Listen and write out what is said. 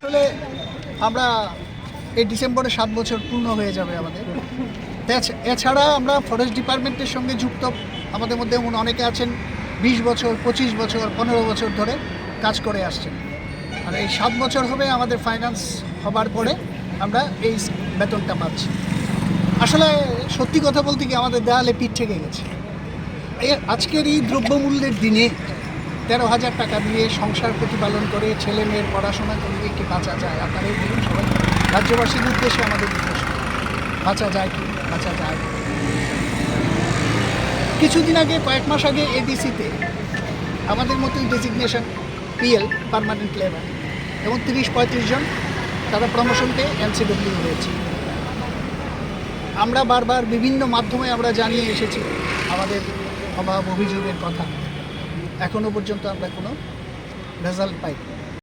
আসলে আমরা এই ডিসেম্বরে সাত বছর পূর্ণ হয়ে যাবে আমাদের। এছাড়া আমরা ফরেস্ট ডিপার্টমেন্টের সঙ্গে যুক্ত। আমাদের মধ্যে অনেকে আছেন, বিশ বছর, পঁচিশ বছর, পনেরো বছর ধরে কাজ করে আসছেন। আর এই সাত বছর হবে আমাদের ফাইন্যান্স হবার পরে আমরা এই বেতনটা পাচ্ছি। আসলে সত্যি কথা বলতে কি আমাদের দেয়ালে পিঠ থেকে গেছে। আজকের এই দ্রব্যমূল্যের দিনে তেরো হাজার টাকা দিয়ে সংসার প্রতিপালন করে ছেলে মেয়ের পড়াশোনা করিয়ে কি বাঁচা যায়? আপনারা এই বলুন সবাই রাজ্যবাসীর উদ্দেশ্যে আমাদের প্রশ্ন বাঁচা যায় কি? বাঁচা যায় কিছুদিন আগে, কয়েক মাস আগে এডিসিতে আমাদের মতোই ডেজিগনেশন পিএল পার্মানেন্ট লেবার এবং তিরিশ পঁয়ত্রিশ জন তারা প্রমোশন পেয়ে এনসিডব্লিউ হয়েছে। আমরা বারবার বিভিন্ন মাধ্যমে আমরা জানিয়ে এসেছি আমাদের অভাব অভিযোগের কথা। এখনও পর্যন্ত আমরা কোনো রেজাল্ট পাই